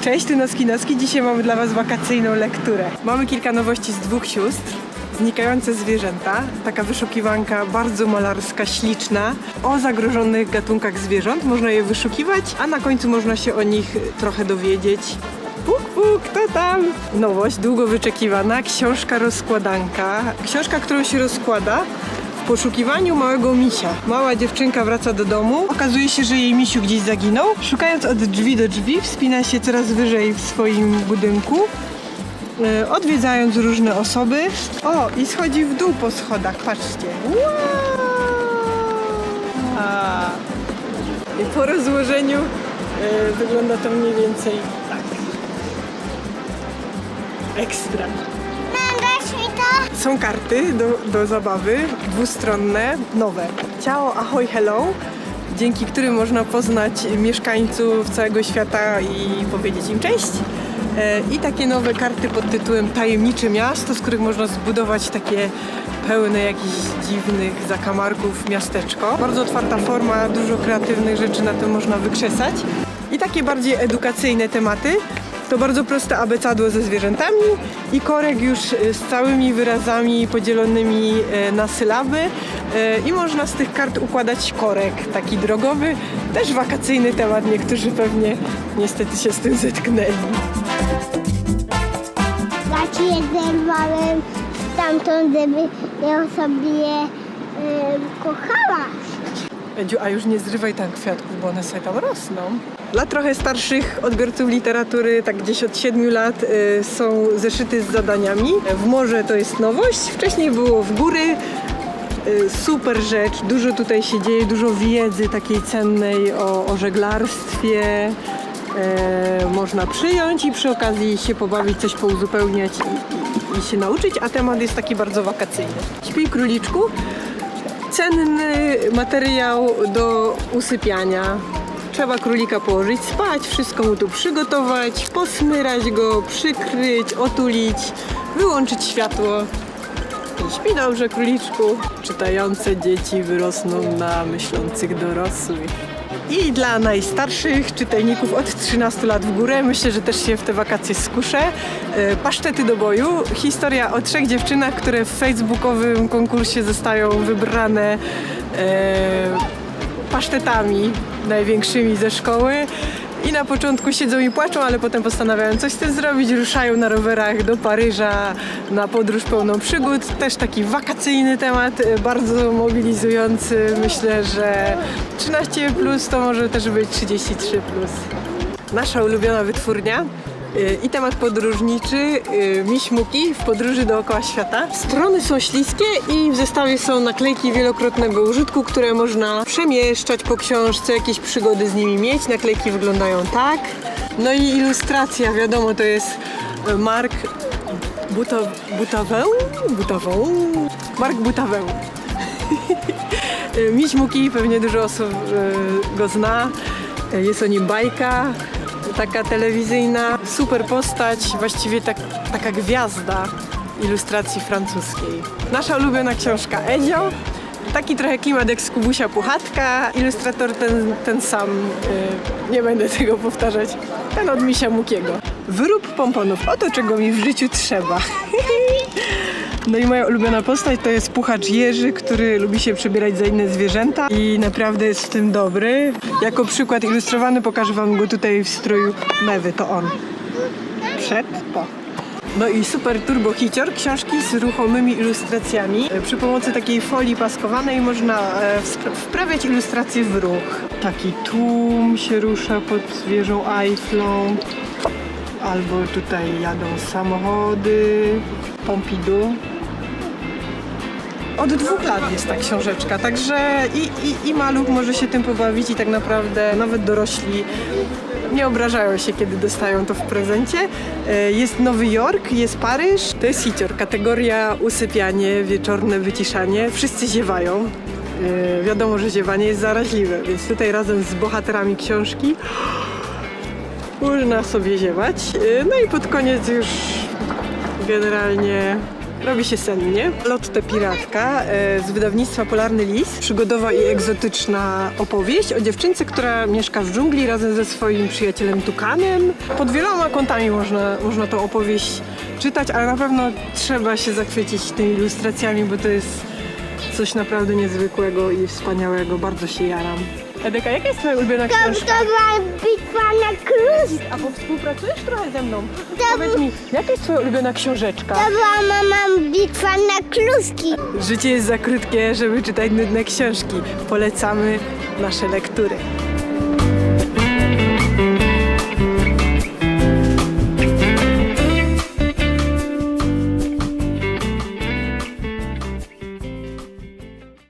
Cześć, tu Noski Noski. Dzisiaj mamy dla Was wakacyjną lekturę. Mamy kilka nowości z dwóch sióstr. Znikające zwierzęta, taka wyszukiwanka bardzo malarska, śliczna, o zagrożonych gatunkach zwierząt. Można je wyszukiwać, a na końcu można się o nich trochę dowiedzieć. Puk, puk, kto tam? Nowość, długo wyczekiwana, książka rozkładanka. Książka, którą się rozkłada poszukiwaniu małego misia. Mała dziewczynka wraca do domu. Okazuje się, że jej misiu gdzieś zaginął. Szukając od drzwi do drzwi, wspina się coraz wyżej w swoim budynku. e, Odwiedzając różne osoby. O, i schodzi w dół po schodach, patrzcie. Wow! I po rozłożeniu e, wygląda to mniej więcej tak. Ekstra. Są karty do, do zabawy, dwustronne, nowe. Ciao, ahoj, hello, dzięki którym można poznać mieszkańców całego świata i powiedzieć im cześć. E, I takie nowe karty pod tytułem Tajemnicze Miasto, z których można zbudować takie pełne jakichś dziwnych zakamarków miasteczko. Bardzo otwarta forma, dużo kreatywnych rzeczy na tym można wykrzesać. I takie bardziej edukacyjne tematy. To bardzo proste abecadło ze zwierzętami i korek już e, z całymi wyrazami podzielonymi e, na sylaby E, i można z tych kart układać korek taki drogowy. Też wakacyjny temat, niektórzy pewnie niestety się z tym zetknęli. Ja ci je zerwałem stamtąd, żeby ją sobie y, kochała. Edziu, a już nie zrywaj tam kwiatków, bo one sobie tam rosną. Dla trochę starszych odbiorców literatury, tak gdzieś od 7 lat, y, są zeszyty z zadaniami. W morze to jest nowość, wcześniej było w góry. Y, Super rzecz, dużo tutaj się dzieje, dużo wiedzy takiej cennej o, o żeglarstwie. E, można przyjąć i przy okazji się pobawić, coś pouzupełniać i, i, i się nauczyć, a temat jest taki bardzo wakacyjny. Śpij króliczku, cenny materiał do usypiania. Trzeba królika położyć spać, wszystko mu tu przygotować, posmyrać go, przykryć, otulić, wyłączyć światło. Śpi dobrze króliczku. Czytające dzieci wyrosną na myślących dorosłych. I dla najstarszych czytelników od 13 lat w górę, myślę, że też się w te wakacje skuszę. E, Pasztety do boju. Historia o trzech dziewczynach, które w facebookowym konkursie zostają wybrane e, pasztetami największymi ze szkoły. I na początku siedzą i płaczą, ale potem postanawiają coś z tym zrobić. Ruszają na rowerach do Paryża na podróż pełną przygód. Też taki wakacyjny temat, e, bardzo mobilizujący. Myślę, że 13 plus to może też być 33 plus. Nasza ulubiona wytwórnia. Y, I temat podróżniczy, y, miśmuki w podróży dookoła świata. Strony są śliskie i w zestawie są naklejki wielokrotnego użytku, które można przemieszczać po książce, jakieś przygody z nimi mieć. Naklejki wyglądają tak. No i ilustracja, wiadomo, to jest y, Mark Buta, Butawę? Butawą? Mark Butawę. Y, Miś Muki, pewnie dużo osób go zna. Jest o nim bajka, taka telewizyjna. Super postać, właściwie tak, taka gwiazda ilustracji francuskiej. Nasza ulubiona książka Edzio. Taki trochę klimat jak z Kubusia Puchatka. Ilustrator ten, ten sam. y, Nie będę tego powtarzać. Ten od Misia Mukiego. Wyrób pomponów. Oto czego mi w życiu trzeba. No i moja ulubiona postać to jest puchacz Jerzy, który lubi się przebierać za inne zwierzęta i naprawdę jest w tym dobry. Jako przykład ilustrowany pokażę wam go tutaj w stroju mewy, to on. Przed, po. No i super turbo hicior, książki z ruchomymi ilustracjami. E, Przy pomocy takiej folii paskowanej można e, wprawiać ilustracje w ruch. Taki tłum się rusza pod wieżą Eifflą. Albo tutaj jadą samochody, Pompidou. Od dwóch lat jest ta książeczka, także i, i, i maluch może się tym pobawić i tak naprawdę nawet dorośli nie obrażają się, kiedy dostają to w prezencie. E, Jest Nowy Jork, jest Paryż, to jest hicior, kategoria usypianie, wieczorne wyciszanie. Wszyscy ziewają. E, Wiadomo, że ziewanie jest zaraźliwe, więc tutaj razem z bohaterami książki można sobie ziewać. E, No i pod koniec już generalnie robi się sennie. Lotte Piratka e, z wydawnictwa Polarny Lis. Przygodowa i egzotyczna opowieść o dziewczynce, która mieszka w dżungli razem ze swoim przyjacielem Tukanem. Pod wieloma kątami można, można tą opowieść czytać, ale na pewno trzeba się zachwycić tymi ilustracjami, bo to jest coś naprawdę niezwykłego i wspaniałego. Bardzo się jaram. Edeka, jaka jest twoja ulubiona książka? to była bitwa na kruz. A bo współpracujesz trochę ze mną. To Powiedz mi, jaka jest twoja ulubiona książeczka? To była mama bitwa na kluski. Życie jest za krótkie, żeby czytać nudne książki. Polecamy nasze lektury.